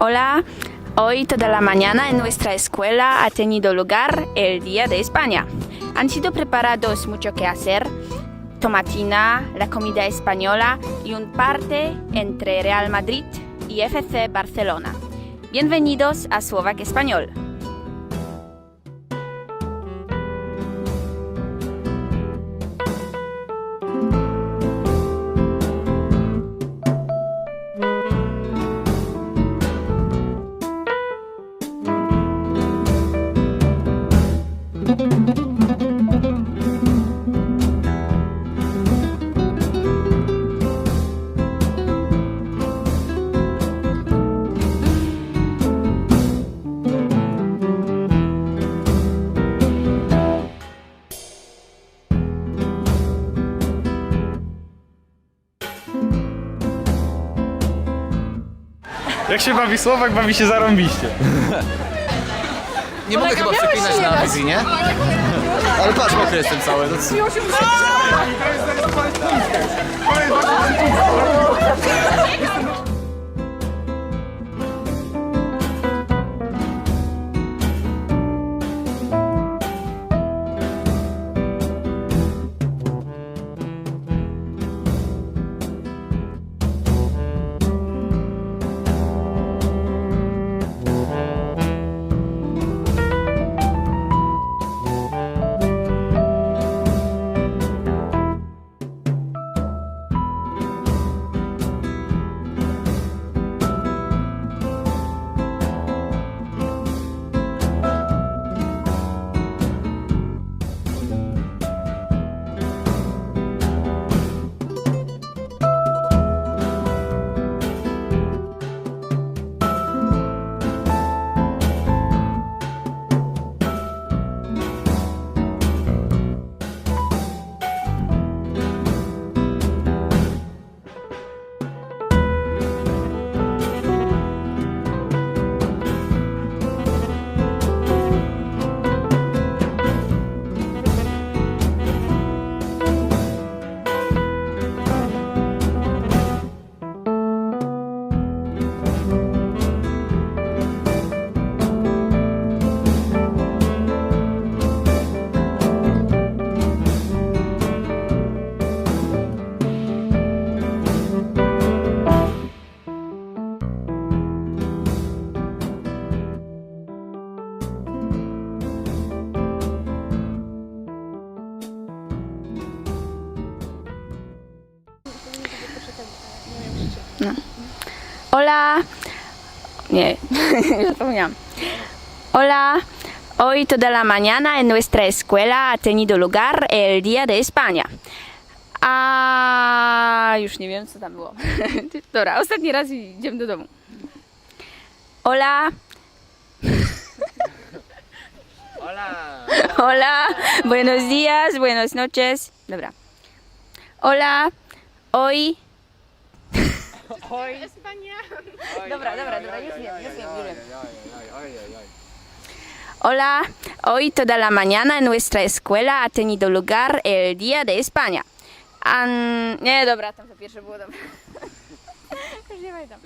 Hola, hoy toda la mañana en nuestra escuela ha tenido lugar el Día de España. Han sido preparados mucho que hacer, tomatina, la comida española y un parte entre Real Madrid y FC Barcelona. Bienvenidos a Slovak Español. Jak się bawi Słowak, bawi się zarąbiście. Nie mogę chyba przeklinać na wizji, nie? Ale patrz, mokry jestem cały. No, co- Hola. Nie, już zapomniałam. Hola. Hoy toda la mañana en nuestra escuela ha tenido lugar el Día de España. A już nie wiem, co tam było. Dobra, ostatni raz i idziemy do domu. Hola. Hola! Hola. Buenos días, buenas noches. Dobra. Hola. Hoy. Dobra, dobra, dobra, już wiem, już wiem, już wiem. Hola, hoy toda la mañana en nuestra escuela ha tenido lugar el Día de España. An... Nie, dobra, tam to pierwsze było dobre. Już nie pamiętam.